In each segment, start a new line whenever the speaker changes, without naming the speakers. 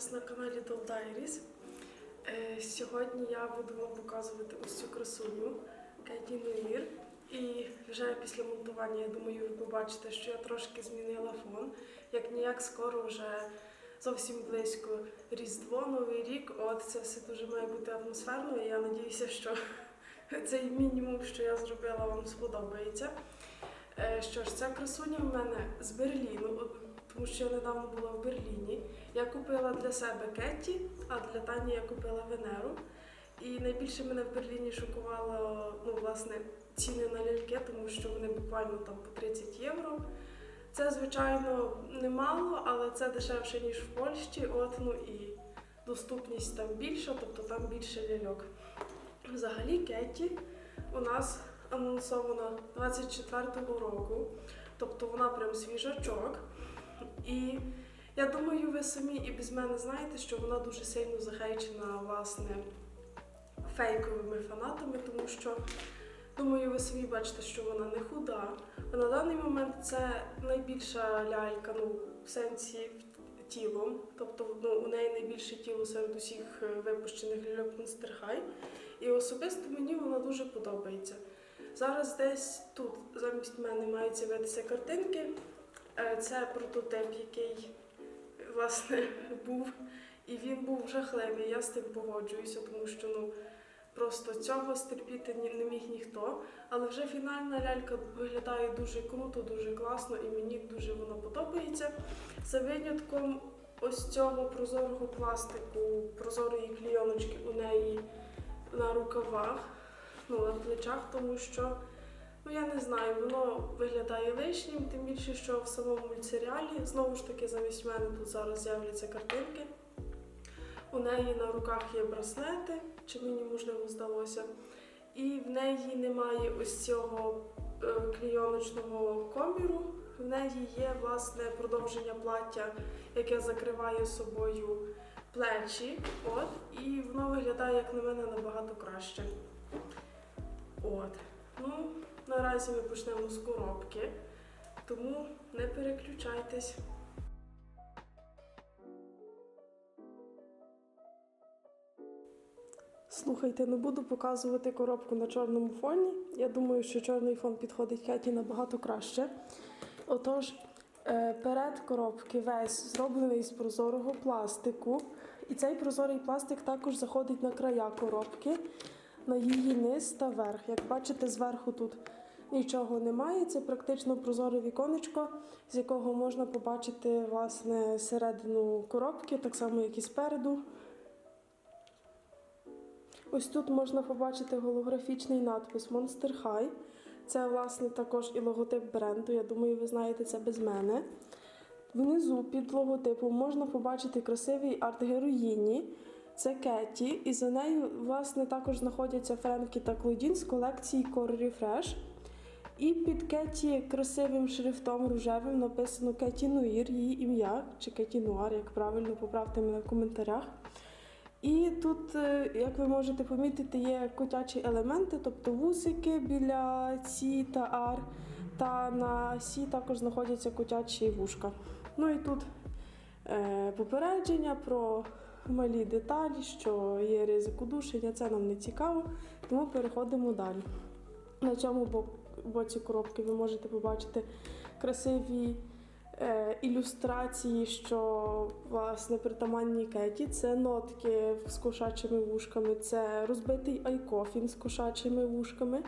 вас на каналі Doll Diaries. Е, Сьогодні я буду вам показувати ось цю красуню Кеті Нуїр. І вже після монтування, я думаю, ви побачите, що я трошки змінила фон. Як ніяк скоро вже зовсім близько Різдво, Новий рік. От це все дуже має бути атмосферно. І я надіюся, що цей мінімум, що я зробила, вам сподобається. Е, Що ж, ця красуня в мене з Берліну, тому що я недавно була в Берліні. Я купила для себе Кетті, а для Тані я купила Венеру. І найбільше мене в Берліні шокувало ну, власне, ціни на ляльки, тому що вони буквально там по 30 євро. Це, звичайно, немало, але це дешевше, ніж в Польщі. От, ну і доступність там більша, тобто там більше ляльок. Взагалі, Кетті у нас анонсована 24-го року, тобто вона прям свіжачок. І я думаю, ви самі і без мене знаєте, що вона дуже сильно захейчена власне фейковими фанатами, тому що думаю, ви самі бачите, що вона не худа. А на даний момент це найбільша лялька, ну в сенсі тілом, тобто ну, у неї найбільше тіло серед усіх е, випущених ляльок High. І особисто мені вона дуже подобається. Зараз десь тут замість мене мають з'явитися картинки. Е, Це прототип, який власне був, і він був жахливий. Я з тим погоджуюся, тому що ну просто цього стерпіти не міг ніхто. Але вже фінальна лялька виглядає дуже круто, дуже класно, і мені дуже вона подобається. За винятком ось цього прозорого пластику, прозорої клійоночки у неї на рукавах, ну на плечах, тому що. Ну, я не знаю, воно виглядає лишнім, тим більше, що в самому мультсеріалі знову ж таки замість мене тут зараз з'являться картинки. У неї на руках є браслети, чи мені можливо здалося. І в неї немає ось цього е, клійоночного коміру. В неї є власне продовження плаття, яке закриває собою плечі. От, і воно виглядає, як на мене, набагато краще. От. Ну, наразі ми почнемо з коробки, тому не переключайтесь. Слухайте, не буду показувати коробку на чорному фоні. Я думаю, що чорний фон підходить Кеті набагато краще. Отож, е, перед коробки весь зроблений з прозорого пластику. І цей прозорий пластик також заходить на края коробки, на її низ та верх. Як бачите, зверху тут нічого немає. Це практично прозоре віконечко, з якого можна побачити власне середину коробки, так само, як і спереду. Ось тут можна побачити голографічний надпис Monster High. Це, власне, також і логотип бренду. Я думаю, ви знаєте це без мене. Внизу під логотипом можна побачити красивий арт героїні. Це Кетті, і за нею, власне, також знаходяться Френкі та Клодін з колекції Core Refresh. І під Кетті красивим шрифтом рожевим написано Кетті Нуїр, її ім'я, чи Кетті Нуар, як правильно, поправте мене в коментарях. І тут, е, як ви можете помітити, є котячі елементи, тобто вусики біля Сі та Ар, та на Сі також знаходяться котячі вушка. Ну і тут е, попередження про малі деталі, що є ризик удушення, це нам не цікаво, тому переходимо далі. На цьому бо- боці коробки ви можете побачити красиві е, ілюстрації, що власне притаманні Кеті. Це нотки з кошачими вушками, це розбитий айкофін з кошачими вушками,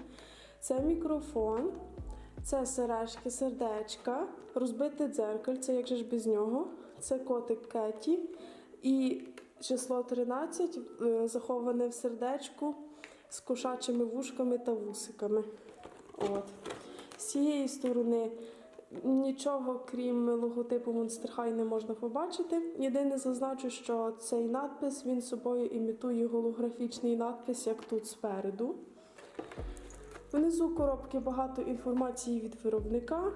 це мікрофон, це сережки, сердечка, розбите дзеркальце, як же ж без нього, це котик Кеті і число 13 е, заховане в сердечку з кошачими вушками та вусиками. От. З цієї сторони нічого, крім логотипу High, не можна побачити. Єдине зазначу, що цей надпис він собою імітує голографічний надпис, як тут спереду. Внизу коробки багато інформації від виробника.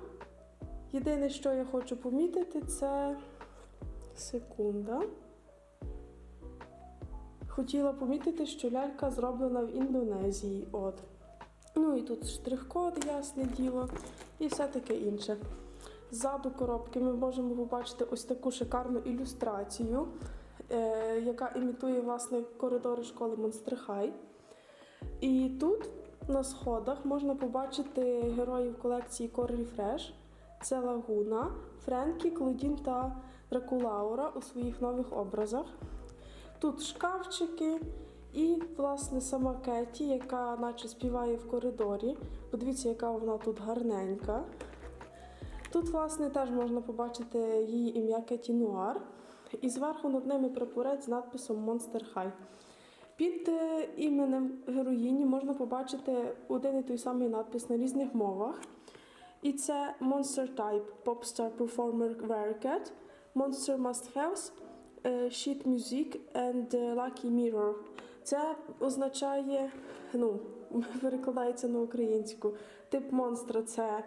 Єдине, що я хочу помітити, це секунда. Хотіла помітити, що лялька зроблена в Індонезії. От. Ну і тут штрих-код, ясне діло, і все таке інше. Ззаду коробки ми можемо побачити ось таку шикарну ілюстрацію. е, яка імітує власне коридори школи High. І тут на сходах можна побачити героїв колекції Коррі Фреш. Це Лагуна, Френкі, Клодін та Дракулаура у своїх нових образах. Тут шкафчики і, власне, сама Кеті, яка наче співає в коридорі. Подивіться, яка вона тут гарненька. Тут, власне, теж можна побачити її ім'я Кеті Нуар. І зверху над ними прапорець з надписом Monster High. Під е, іменем героїні можна побачити один і той самий надпис на різних мовах. І це Monster Type Popstar Performer Werecat, Monster Must Haves, е, Sheet Music and Lucky Mirror. Це означає, ну, перекладається на українську. Тип монстра це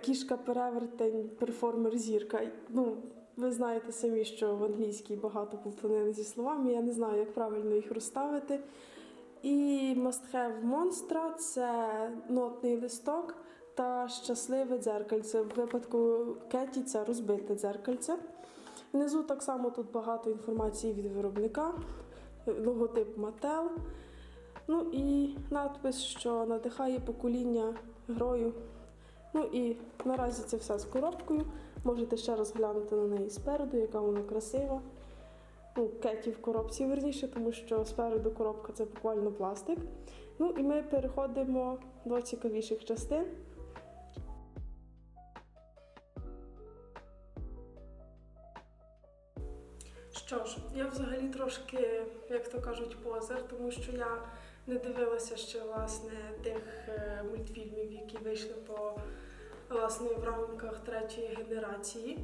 кішка перевертень, перформер зірка. Ну, ви знаєте самі, що в англійській багато плутанин зі словами. Я не знаю, як правильно їх розставити. І have монстра це нотний листок та щасливе дзеркальце. В випадку Кеті це розбите дзеркальце. Внизу так само тут багато інформації від виробника, логотип Mattel. Ну і надпис, що надихає покоління грою. Ну і наразі це все з коробкою. Можете ще раз глянути на неї спереду, яка вона красива. Ну, Кеті в коробці верніше, тому що спереду коробка це буквально пластик. Ну і ми переходимо до цікавіших частин. Що ж, я взагалі трошки, як то кажуть, позер, тому що я не дивилася ще власне тих е, мультфільмів, які вийшли по власне в рамках третьої генерації.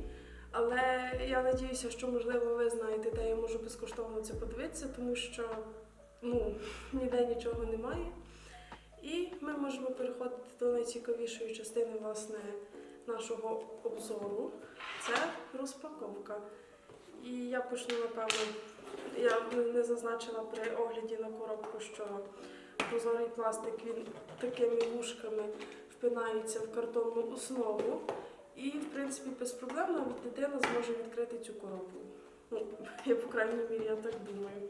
Але я надіюся, що можливо ви знаєте, де я можу безкоштовно це подивитися, тому що ну, ніде нічого немає. І ми можемо переходити до найцікавішої частини власне нашого обзору. Це розпаковка. І я почну, напевно, я не зазначила при огляді на коробку, що прозорий пластик він такими вушками впинається в картонну основу. І, в принципі, без проблем навіть дитина зможе відкрити цю коробку. Ну, я, по крайній мірі, я так думаю.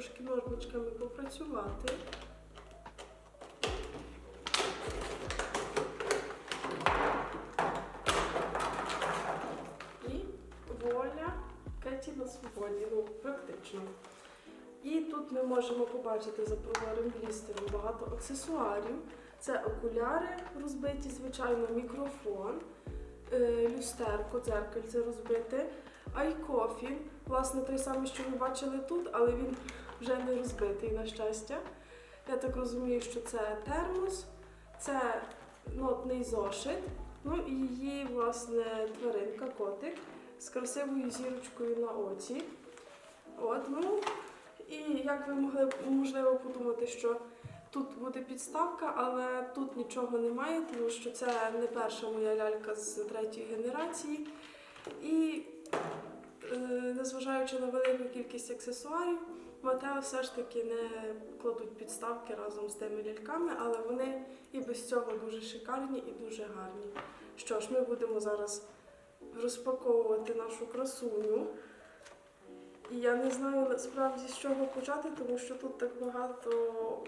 Трошки ножничками попрацювати. І воля Кеті на свободі, ну практично. І тут ми можемо побачити за прозорим блістером багато аксесуарів. Це окуляри розбиті, звичайно, мікрофон, е, люстерко, дзеркальце розбите, айкофі. Власне, той самий, що ви бачили тут, але він вже не розбитий, на щастя. Я так розумію, що це термос, це нотний зошит, ну і її, власне, тваринка, котик з красивою зірочкою на оці. От, ну, і як ви могли можливо подумати, що тут буде підставка, але тут нічого немає, тому що це не перша моя лялька з третьої генерації. І е, незважаючи на велику кількість аксесуарів, Матео все ж таки не кладуть підставки разом з тими ляльками, але вони і без цього дуже шикарні і дуже гарні. Що ж, ми будемо зараз розпаковувати нашу красуню. І я не знаю насправді з чого почати, тому що тут так багато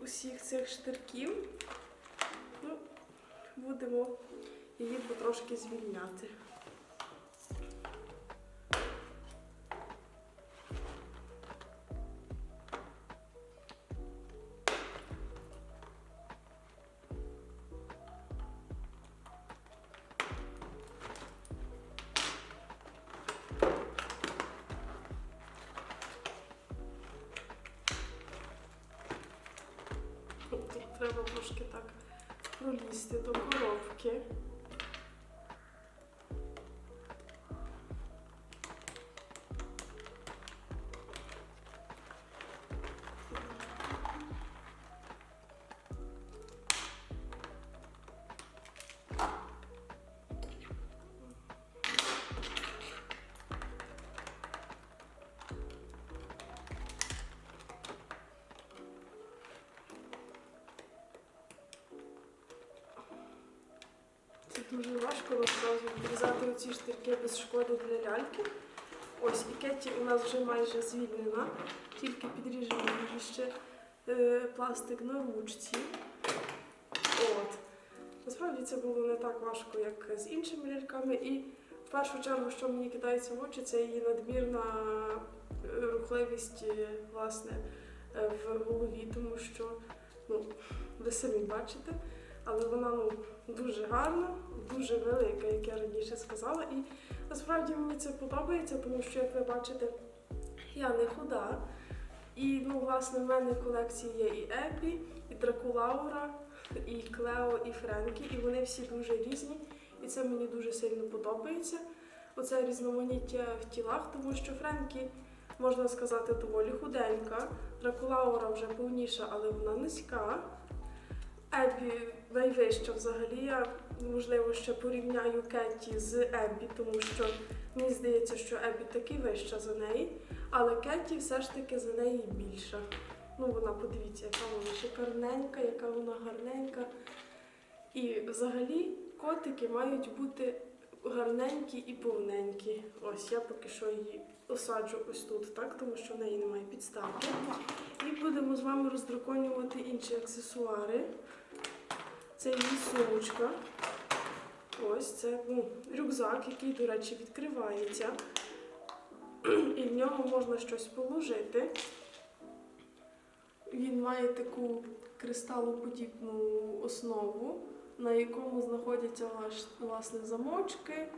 усіх цих штирків. Ну, будемо її потрошки звільняти. Важко відрізати оці штирки без шкоди для ляльки. Ось, і Кеті у нас вже майже звільнена, тільки підріжемо ще е, пластик на ручці. От. Насправді це було не так важко, як з іншими ляльками. І в першу чергу, що мені кидається в очі, це її надмірна е, рухливість е, власне, е, в голові, тому що ну, ви самі бачите, але вона ну, дуже гарна, дуже велика, як я раніше сказала. І насправді мені це подобається, тому що, як ви бачите, я не худа. І ну, власне, в мене в колекції є і Епі, і Дракулаура, і Клео, і Френкі, і вони всі дуже різні. І це мені дуже сильно подобається. Оце різноманіття в тілах, тому що Френкі, можна сказати, доволі худенька. Дракулаура вже повніша, але вона низька. Ебі найвища взагалі. Я можливо ще порівняю Кетті з Ебі, тому що мені здається, що Ебі таки вища за неї, але Кетті все ж таки за неї більша. Ну, вона подивіться, яка вона шикарненька, яка вона гарненька. І взагалі котики мають бути гарненькі і повненькі. Ось я поки що її осаджу ось тут, так, тому що в неї немає підставки. І будемо з вами роздраконювати інші аксесуари. Це її сумочка. Ось це ну, рюкзак, який, до речі, відкривається. І в нього можна щось положити. Він має таку кристалоподібну основу, на якому знаходяться власне замочки.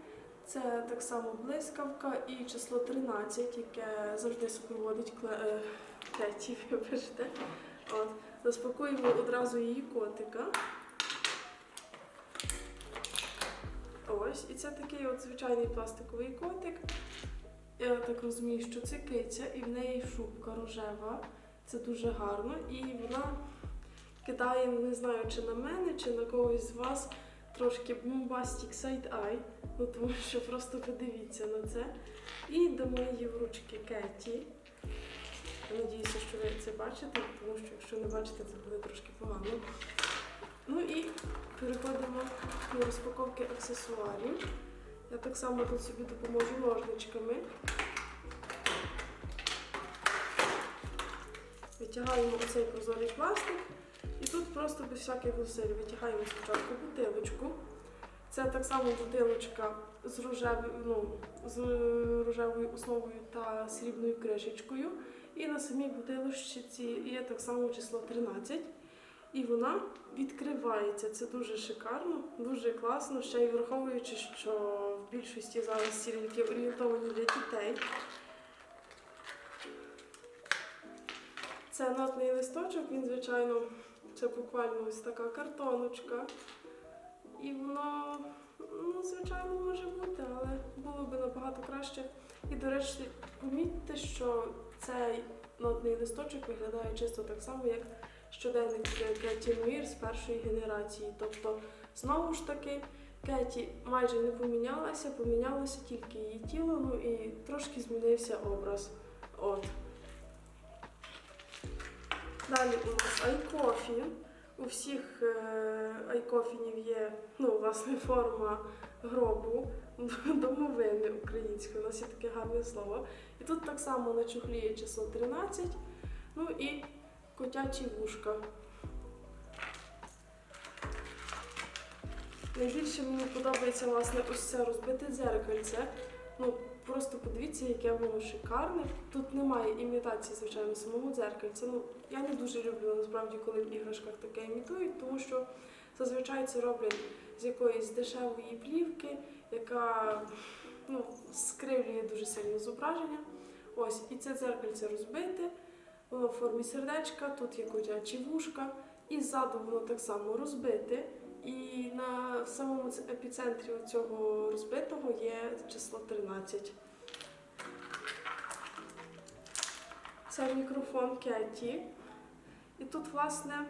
Це так само блискавка і число 13, яке завжди супроводить кле... е, вибачте. От. Розпакуємо одразу її котика. Ось, і це такий от звичайний пластиковий котик. Я так розумію, що це киця, і в неї шубка рожева. Це дуже гарно. І вона кидає, не знаю, чи на мене, чи на когось з вас трошки bombastic side-eye. Ну, тому що просто подивіться на це. І дамо її в ручки Кеті. Надіюся, що ви це бачите, тому що якщо не бачите, це буде трошки погано. Ну і переходимо до розпаковки аксесуарів. Я так само тут собі допоможу ножничками. Витягаємо оцей прозорий пластик. І тут просто без всяких зусиль витягаємо спочатку бутилочку. Це так само бутилочка з, рожевою, ну, з рожевою основою та срібною кришечкою. І на самій бутилочці є так само число 13. І вона відкривається. Це дуже шикарно, дуже класно. Ще й враховуючи, що в більшості зараз ці орієнтовані для дітей. Це нотний листочок, він, звичайно, це буквально ось така картоночка. І воно, ну, звичайно, може бути, але було б набагато краще. І, до речі, помітьте, що цей нотний листочок виглядає чисто так само, як щоденник Кеті Нуїр з першої генерації. Тобто, знову ж таки, Кеті майже не помінялася, помінялося тільки її тіло, ну і трошки змінився образ. От. Далі у нас айкофі. У всіх е, айкофінів є ну, власне, форма гробу, домовини української. У нас є таке гарне слово. І тут так само на чохлі є число 13. Ну і котячі вушка. Найбільше мені подобається власне ось це розбите дзеркальце. Ну, просто подивіться, яке воно шикарне. Тут немає імітації, звичайно, самого дзеркальця. Ну, я не дуже люблю насправді, коли в іграшках таке імітують, тому що зазвичай це роблять з якоїсь дешевої плівки, яка ну, скривлює дуже сильно зображення. Ось, і це дзеркальце розбите, воно в формі сердечка, тут є котячі вушка, і ззаду воно так само розбите. І на самому епіцентрі цього розбитого є число 13. Це мікрофон Кеті. І тут, власне,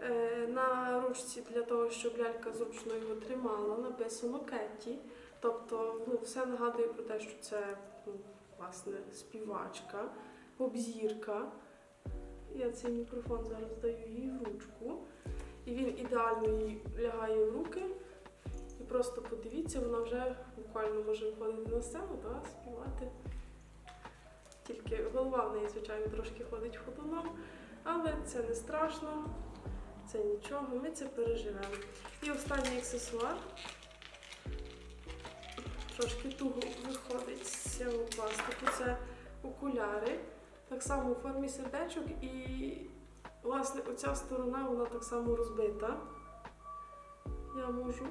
е, на ручці для того, щоб лялька зручно його тримала, написано Кеті. Тобто ну, все нагадує про те, що це ну, власне співачка, обзірка. Я цей мікрофон зараз даю їй в ручку. І він ідеально їй лягає в руки. І просто подивіться, вона вже буквально може виходити на сцену та співати. Тільки голова в неї, звичайно, трошки ходить ходуном, але це не страшно, це нічого, ми це переживемо. І останній аксесуар. Трошки туго виходить з цього пластику. Це окуляри. Так само у формі сердечок і власне оця сторона вона так само розбита. Я можу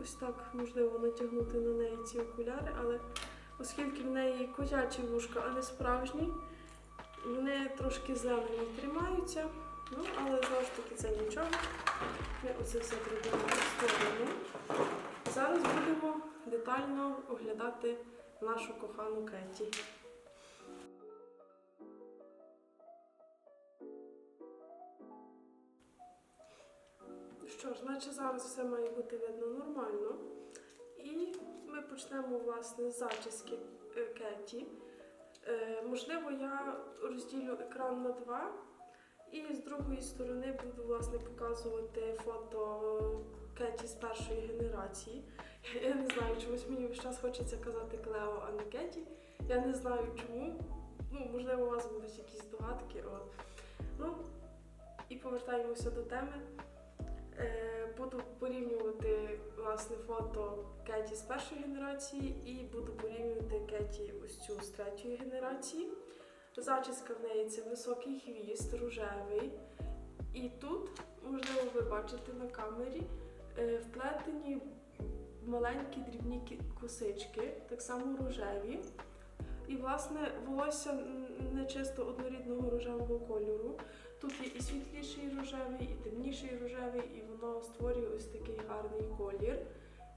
ось так можливо натягнути на неї ці окуляри, але оскільки в неї котячі вушка, а не справжні, вони трошки зелені тримаються. Ну, але знову ж таки це нічого. Ми оце все зробимо в. Зараз будемо детально оглядати нашу кохану Кеті. Що ж, наче зараз все має бути видно нормально. І ми почнемо власне з зачіски е, Кеті. Е, можливо, я розділю екран на два, і з другої сторони буду власне показувати фото Кеті з першої генерації. Я не знаю, чомусь мені весь час хочеться казати Клео, а не Кеті. Я не знаю чому. Ну, можливо, у вас будуть якісь догадки. От. Ну, і повертаємося до теми. Е, Буду порівнювати власне фото Кеті з першої генерації і буду порівнювати Кеті ось цю з третьої генерації. Зачіска в неї це високий хвіст, рожевий. І тут, можливо, ви бачите на камері, е, вплетені маленькі дрібні косички, так само рожеві. І, власне, волосся не чисто однорідного рожевого кольору. Тут є і світліший рожевий, і темніший рожевий, і воно створює ось такий гарний колір.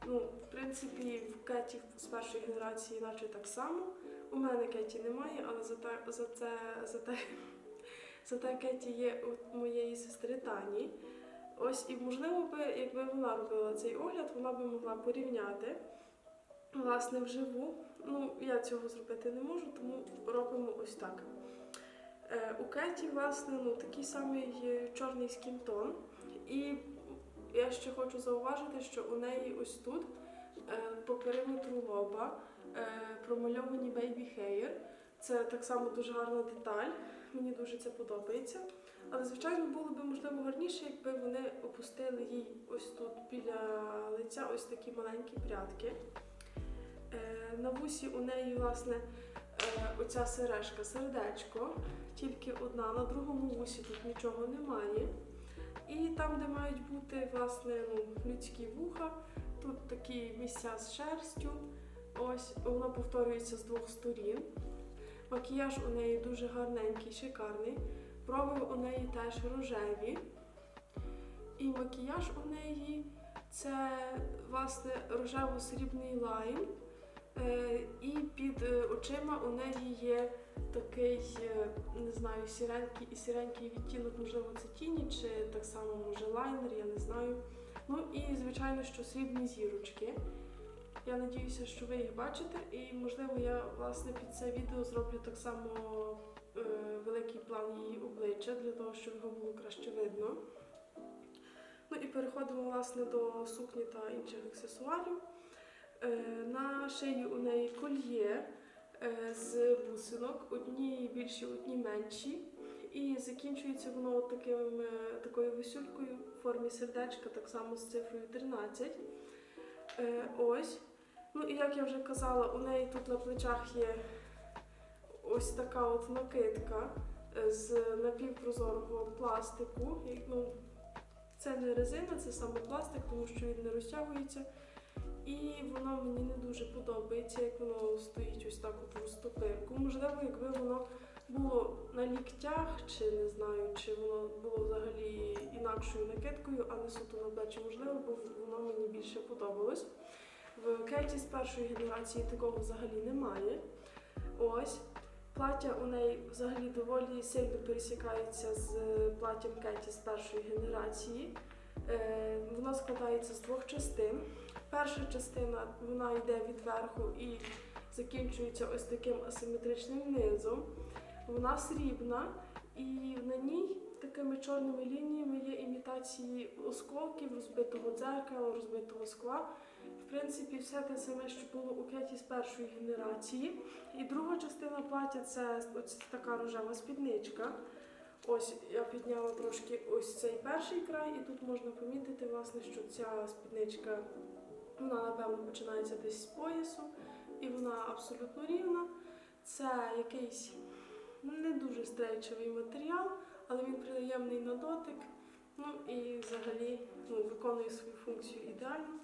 Ну, в принципі, в Кеті з першої генерації, наче так само. У мене Кеті немає, але зате, зате, зате, зате Кеті є у моєї сестри Тані. Ось і можливо би, якби вона робила цей огляд, вона би могла порівняти власне вживу. Ну, я цього зробити не можу, тому робимо ось так. Е, у Кеті, власне, ну, такий самий чорний скінтон. І я ще хочу зауважити, що у неї ось тут е, по периметру лоба е, промальовані baby hair. Це так само дуже гарна деталь. Мені дуже це подобається. Але, звичайно, було б можливо гарніше, якби вони опустили їй ось тут біля лиця ось такі маленькі прядки. На вусі у неї, власне, оця сережка, сердечко, тільки одна, на другому вусі тут нічого немає. І там, де мають бути власне, ну, людські вуха, тут такі місця з шерстю. Ось воно повторюється з двох сторін. Макіяж у неї дуже гарненький, шикарний. Брови у неї теж рожеві. І макіяж у неї це власне рожево-срібний лайм. Е, І під е, очима у неї є такий, е, не знаю, сіренький і сіренький відтінок, можливо, це тіні, чи так само може лайнер, я не знаю. Ну і звичайно, що срібні зірочки. Я надіюся, що ви їх бачите, і можливо я власне під це відео зроблю так само е, великий план її обличчя для того, щоб його було краще видно. Ну і переходимо власне до сукні та інших аксесуарів. Е, На шиї у неї кольє е, з бусинок, одні більші, одні менші. І закінчується воно таким, е, такою висюлькою в формі сердечка, так само з цифрою 13. Е, Ось. Ну і як я вже казала, у неї тут на плечах є ось така от накидка з напівпрозорого пластику. Ну, це не резина, це саме пластик, тому що він не розтягується. І воно мені не дуже подобається, як воно стоїть ось так в розтопирку. Можливо, якби воно було на ліктях, чи не знаю, чи воно було взагалі інакшою накидкою, а не суто на плечі. Можливо, бо воно мені більше подобалось. В Кеті з першої генерації такого взагалі немає. Ось. Плаття у неї взагалі доволі сильно пересікається з платтям Кеті з першої генерації. Е, Воно складається з двох частин. Перша частина вона йде від верху і закінчується ось таким асиметричним низом. Вона срібна, і на ній такими чорними лініями є імітації осколків, розбитого дзеркала, розбитого скла. В принципі, все те саме, що було у кеті з першої генерації. І друга частина плаття це ось така рожева спідничка. Ось я підняла трошки ось цей перший край, і тут можна помітити, власне, що ця спідничка вона напевно починається десь з поясу, і вона абсолютно рівна. Це якийсь не дуже стрейчевий матеріал, але він приємний на дотик. Ну і взагалі ну, виконує свою функцію ідеально.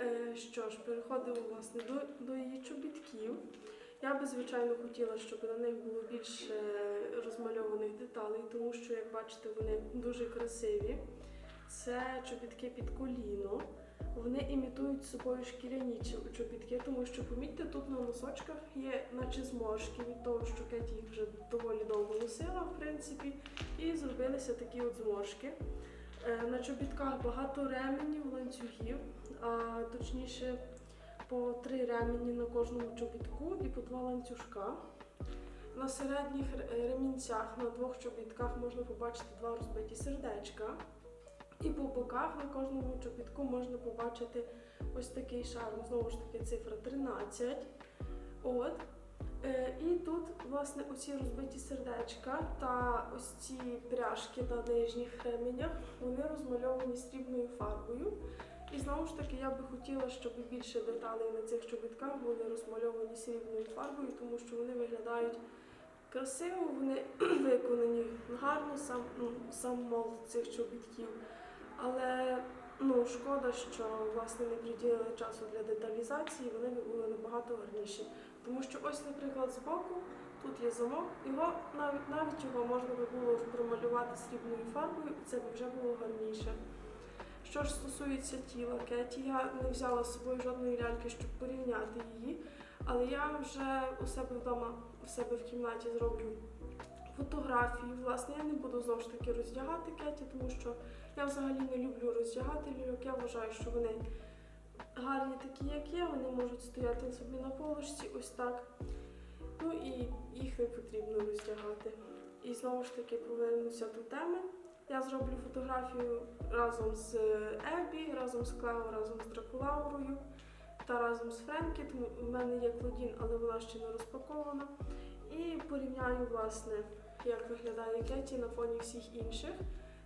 Е, що ж, переходимо власне до, до її чобітків. Я би, звичайно, хотіла, щоб на них було більше розмальованих деталей, тому що, як бачите, вони дуже красиві. Це чобітки під коліно. Вони імітують собою шкіряні чобітки, тому що помітьте, тут на носочках є наче зморшки від того, що Кеті їх вже доволі довго носила, в принципі, і зробилися такі от зморшки. Е, На чобітках багато ременів, ланцюгів, а точніше по три ремені на кожному чобітку і по два ланцюжка. На середніх ремінцях на двох чобітках можна побачити два розбиті сердечка. І по боках на кожному чобітку можна побачити ось такий шарм, знову ж таки цифра 13. От. Е, і тут, власне, оці розбиті сердечка та ось ці пряжки на нижніх ременях, вони розмальовані срібною фарбою. І знову ж таки, я би хотіла, щоб більше деталей на цих чобітках були розмальовані срібною фарбою, тому що вони виглядають красиво, вони виконані гарно, сам, ну, сам молот цих чобітків. Але ну, шкода, що власне не приділили часу для деталізації, вони були набагато гарніші. Тому що ось, наприклад, збоку тут є замок, його навіть навіть його можна би було промалювати срібною фарбою, і це б вже було гарніше. Що ж стосується тіла Кеті, я не взяла з собою жодної ляльки, щоб порівняти її, але я вже у себе вдома, у себе в кімнаті зроблю фотографії. Власне, я не буду знову ж таки роздягати Кеті, тому що я взагалі не люблю роздягати ляльок. Я вважаю, що вони гарні такі, як є, вони можуть стояти собі на полочці, ось так. Ну і їх не потрібно роздягати. І знову ж таки повернуся до теми. Я зроблю фотографію разом з Ебі, разом з Клео, разом з Дракулаурою та разом з Френкі. Тому в мене є Клодін, але вона ще не розпакована. І порівняю, власне, як виглядає Кеті на фоні всіх інших.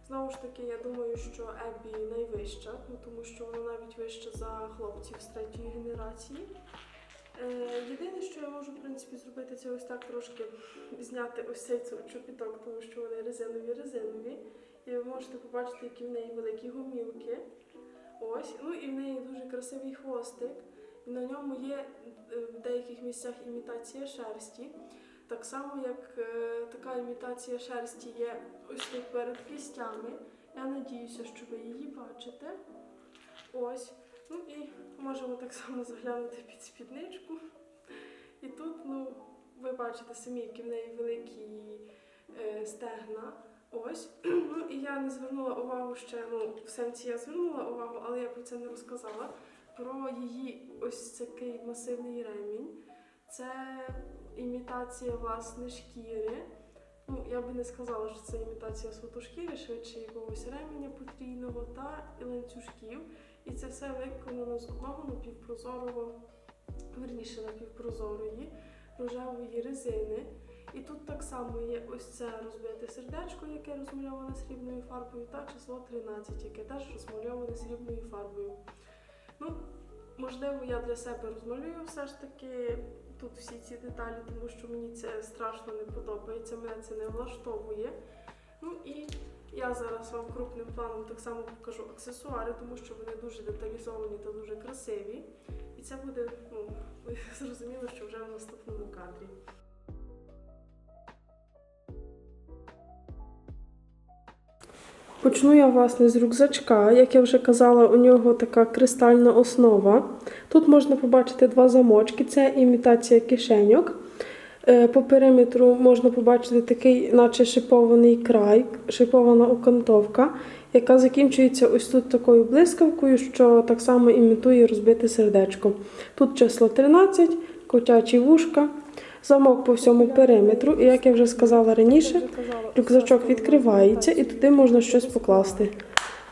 Знову ж таки, я думаю, що Ебі найвища, ну, тому що вона навіть вища за хлопців з третьої генерації. Е, єдине, що я можу в принципі зробити, це ось так трошки зняти ось цей чобіток, тому що вони резинові резинові. І ви можете побачити, які в неї великі гомілки. Ось. Ну і в неї дуже красивий хвостик. І на ньому є е, в деяких місцях імітація шерсті. Так само, як е, така імітація шерсті є ось тут перед кістями. Я надіюся, що ви її бачите. Ось. Ну і можемо так само заглянути під спідничку. І тут, ну, ви бачите самі, які в неї великі е, стегна. Ось. Ну і я не звернула увагу ще, ну, в сенсі я звернула увагу, але я про це не розказала. Про її ось такий масивний ремінь. Це імітація власне шкіри. Ну, я би не сказала, що це імітація фотошкіри, швидше якогось ременя потрійного та і ланцюжків. І це все виконано з одного напівпрозорого, верніше напівпрозорої рожевої резини. І тут так само є ось це розбите сердечко, яке розмальоване срібною фарбою, та число 13, яке теж розмальоване срібною фарбою. Ну, можливо, я для себе розмалюю все ж таки тут всі ці деталі, тому що мені це страшно не подобається, мене це не влаштовує. Ну і я зараз вам крупним планом так само покажу аксесуари, тому що вони дуже деталізовані та дуже красиві. І це буде, ну, ви що вже в наступному кадрі. Почну я власне з рюкзачка. Як я вже казала, у нього така кристальна основа. Тут можна побачити два замочки, це імітація кишеньок. Е, По периметру можна побачити такий, наче шипований край, шипована окантовка, яка закінчується ось тут такою блискавкою, що так само імітує розбите сердечко. Тут число 13, котячі вушка. Замок по всьому периметру, і як я вже сказала раніше, рюкзачок відкривається і туди можна щось покласти.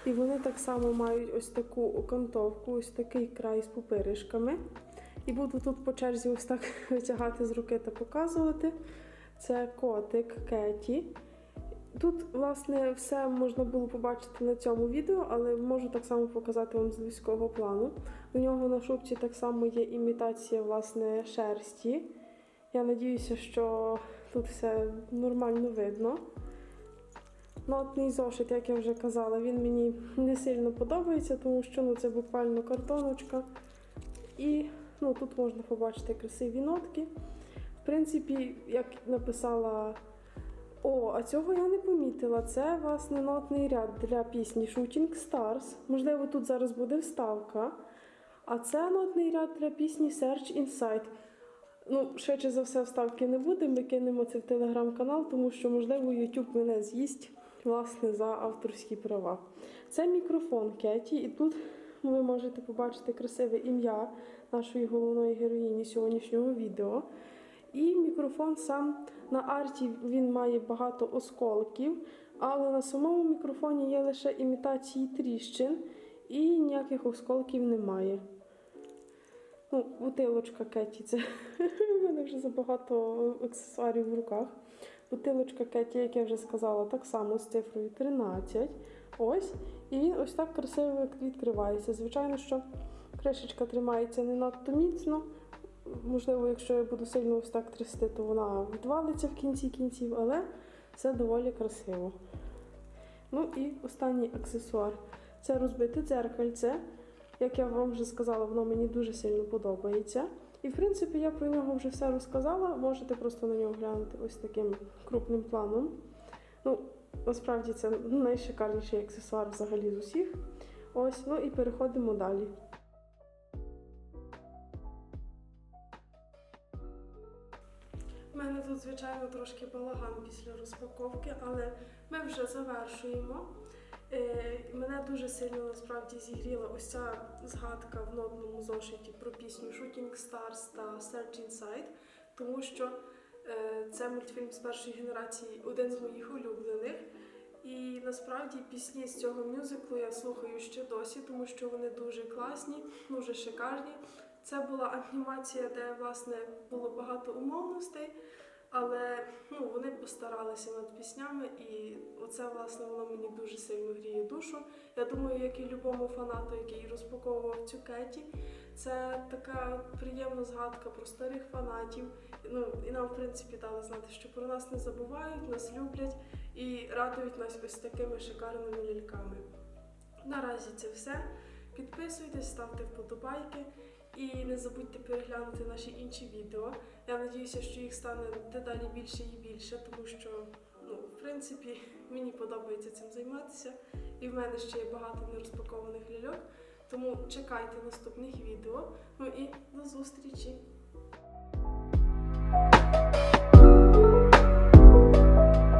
І вони так само мають ось таку окантовку, ось такий край з пупиришками. І буду тут по черзі ось так витягати з руки та показувати. Це котик Кеті. Тут, власне, все можна було побачити на цьому відео, але можу так само показати вам з близького плану. У нього на шубці так само є імітація власне шерсті. Я надіюся, що тут все нормально видно. Нотний зошит, як я вже казала, він мені не сильно подобається, тому що ну, це буквально картоночка. І ну, тут можна побачити красиві нотки. В принципі, як написала. О, а цього я не помітила. Це власне нотний ряд для пісні Shooting Stars. Можливо, тут зараз буде вставка. А це нотний ряд для пісні Search Inside. Ну, швидше за все, вставки не буде. Ми кинемо це в телеграм-канал, тому що, можливо, YouTube мене з'їсть власне за авторські права. Це мікрофон Кеті, і тут ви можете побачити красиве ім'я нашої головної героїні сьогоднішнього відео. І мікрофон сам на арті він має багато осколків, але на самому мікрофоні є лише імітації тріщин і ніяких осколків немає. Ну, бутилочка Кеті, це в мене вже забагато аксесуарів в руках. Бутилочка Кеті, як я вже сказала, так само з цифрою 13. Ось. І він ось так красиво відкривається. Звичайно, що кришечка тримається не надто міцно. Можливо, якщо я буду сильно ось так трясти, то вона відвалиться в кінці кінців, але все доволі красиво. Ну і останній аксесуар це розбите дзеркальце. Як я вам вже сказала, воно мені дуже сильно подобається. І в принципі я про нього вже все розказала. Можете просто на нього глянути ось таким крупним планом. Ну, насправді це найшикарніший аксесуар взагалі з усіх. Ось, ну і переходимо далі. У мене тут, звичайно, трошки балаган після розпаковки, але ми вже завершуємо. Е, Мене дуже сильно насправді зігріла ось ця згадка в нотному зошиті про пісню Shooting Stars та Search Inside, тому що е, це мультфільм з першої генерації, один з моїх улюблених. І насправді пісні з цього мюзиклу я слухаю ще досі, тому що вони дуже класні, дуже шикарні. Це була анімація, де власне було багато умовностей, але ну, вони постаралися над піснями, і оце власне воно мені дуже сильно гріє душу. Я думаю, як і любому фанату, який розпаковував цю кеті, це така приємна згадка про старих фанатів. Ну і нам, в принципі, дали знати, що про нас не забувають, нас люблять і радують нас ось такими шикарними ляльками. Наразі це все. Підписуйтесь, ставте вподобайки. І не забудьте переглянути наші інші відео. Я сподіваюся, що їх стане дедалі більше і більше, тому що, ну, в принципі, мені подобається цим займатися. І в мене ще є багато нерозпакованих ляльок. Тому чекайте наступних відео. Ну і до зустрічі!